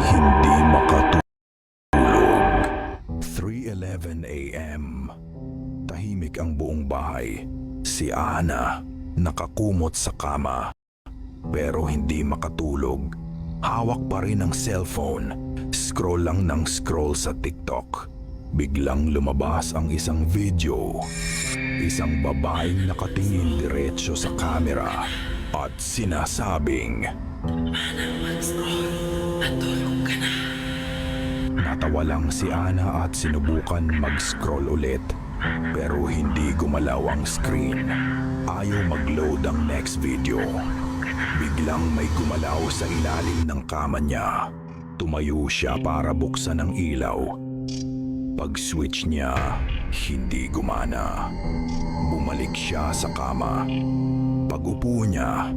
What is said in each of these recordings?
hindi makatulog. 3.11 a.m. Tahimik ang buong bahay. Si Ana nakakumot sa kama. Pero hindi makatulog. Hawak pa rin ang cellphone. Scroll lang ng scroll sa TikTok. Biglang lumabas ang isang video. Isang babaeng nakatingin diretso sa camera at sinasabing, Natawa lang si Ana at sinubukan mag-scroll ulit pero hindi gumalaw ang screen. Ayaw mag-load ang next video. Biglang may gumalaw sa ilalim ng kama niya. Tumayo siya para buksan ang ilaw. Pag-switch niya, hindi gumana. Bumalik siya sa kama. Pag-upo niya,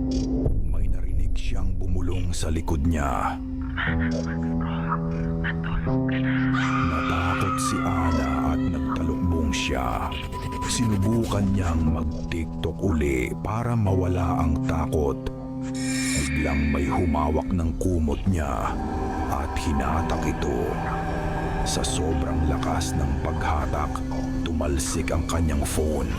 may narinig siyang bumulong sa likod niya. Natakot si Ana at nagtalumbong siya. Sinubukan niyang mag-tiktok uli para mawala ang takot. Biglang may humawak ng kumot niya at hinatak ito. Sa sobrang lakas ng paghatak, tumalsik ang kanyang phone.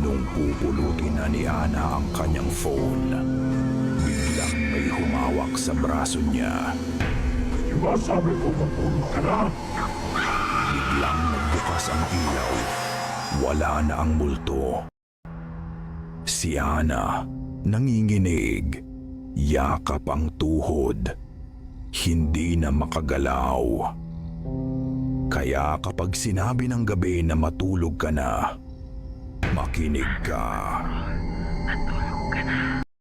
Nung pupulutin na ni Ana ang kanyang phone, biglang may humawak sa braso niya. Diba sabi ko matulog ka na? Biglang nagbukas ang ilaw. Wala na ang multo. Si Ana, nanginginig. Yakap ang tuhod. Hindi na makagalaw. Kaya kapag sinabi ng gabi na matulog ka na, makinig ka.